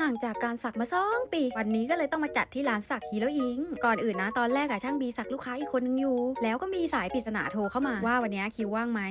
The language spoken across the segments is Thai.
ห่างจากการสักมาสองปี วันนี้ก็เลยต้องมาจัดที่ร้านสักฮีโร่อิง ก่อนอื่นนะ ตอนแรกอะช่างบีสักลูกค้าอีกคนนึงอยู่ แล้วก็มีสายปริศนาโทรเข้ามาว่าวันนี้คิวว่างไหม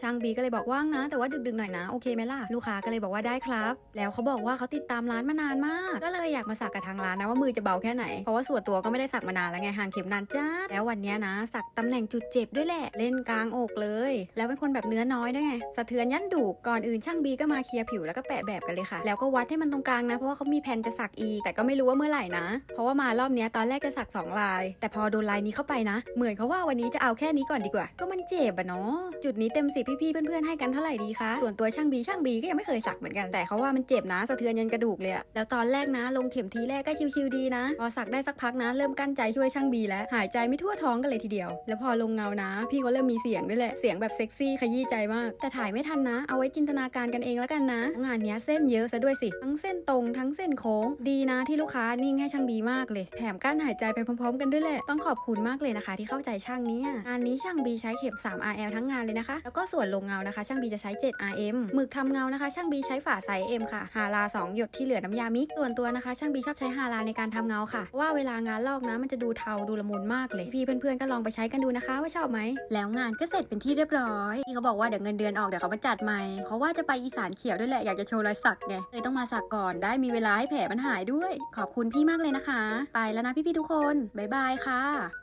ช่างบีก็เลยบอกว่างนะ แต่ว่าดึกๆหน่อยนะ โอเคไหมล่ะ ลูกค้าก็เลยบอกว่าได้ครับ แล้วเขาบอกว่าเขาติดตามร้านมานานมาก ก็เลยอยากมาสักกับทางร้านนะว่ามือจะเบาแค่ไหน เพราะว่าส่วนตัวก็ไม่ได้สักมานานแล้วไงห่างเข็มนานจ้า แล้ววันนี้นะ สักตำแหน่งจุดเจ็บด้วยแหละ เล่นกลางอกเลย แล้วเป็นคนแบบเนื้อน้อยด้วยไง สะเทือนยันดุก่อนอื่นช่างบีก็มาเคลียร์ผิวแล้วก็แปะแบบกันเลยค่ะ แล้วก็วัดให้มันตรงกลางนะเพราะว่าเขามีแผนจะสักอีก แต่ก็ไม่รู้ว่าเมื่อไหร่นะ เพราะว่ามารอบนี้ตอนแรกจะสักสองลาย แต่พอโดนลายนี้เข้าไปนะ เหมือนเขาว่าวันนี้จะเอาแค่นี้ก่อนดีกว่า ก็มันเจ็บอะเนาะ จุดนี้เต็มสิพี่ๆเพื่อนๆให้กันเท่าไหร่ดีคะ ส่วนตัวช่างบีช่างบีก็ยังไม่เคยสักเหมือนกัน แต่เขาว่ามันเจ็บนะสะเทือนยันกระดูกเลยแล้วตอนแรกนะ ลงเข็มทีแรกก็ชิวๆดีนะ พอสักได้สักพักนะ เริ่มกั้นใจช่วยช่างบีแล้ว หายใจไม่ทั่วท้องกันเลยทีเดียว แล้วพอลงเงานะ พี่เขาเริ่มมีเสียงด้วยแหละ เสียงแบบเซ็กซี่ขยี้ใจมาก แต่ถ่ายไม่ทันนะ เอาไว้จินตนาการกันเองแล้วกันนะ งานนี้เส้นเยอะซะด้วยสิ ทั้งเส้นตรงทัั้งเส้นโค้ง ดีนะที่ลูกค้านิ่งให้ช่างบีมากเลย แถมกั้นหายใจไปพร้อมๆ กันด้วยแหละ ต้องขอบคุณมากเลยนะคะ ที่เข้าใจช่างนี้งานนี้ช่างบีใช้เข็ม 3 RL ทั้งงานเลยนะคะ แล้วก็ส่วนลงเงานะคะ ช่างบีจะใช้ 7 RM หมึกทำเงานะคะ ช่างบีใช้ฝาไซส์ M ค่ะ ฮารา 2 หยดที่เหลือน้ำยามิกส่วนตัวนะคะ ช่างบีชอบใช้ฮาราในการทำเงาค่ะเพราะว่าเวลางานลอกนะมันจะดูเทาดูละมุนมากเลย พี่เพื่อนๆก็ลองไปใช้กันดูนะคะว่าชอบไหมแล้วงานก็เสร็จเป็นที่เรียบร้อยพี่เขาบอกว่าเดี๋ยวเงินเดือนออกเดี๋ยวเขามาจัดใหม่เพราะว่าจะไปอีสานเขียวด้วยแหละอยากจะโชว์รอยสักไงเลยต้องมาสักก่อนได้มีเวลาให้แผลมันหายด้วย ขอบคุณพี่มากเลยนะคะ ไปแล้วนะพี่ๆทุกคน บ๊ายบายค่ะ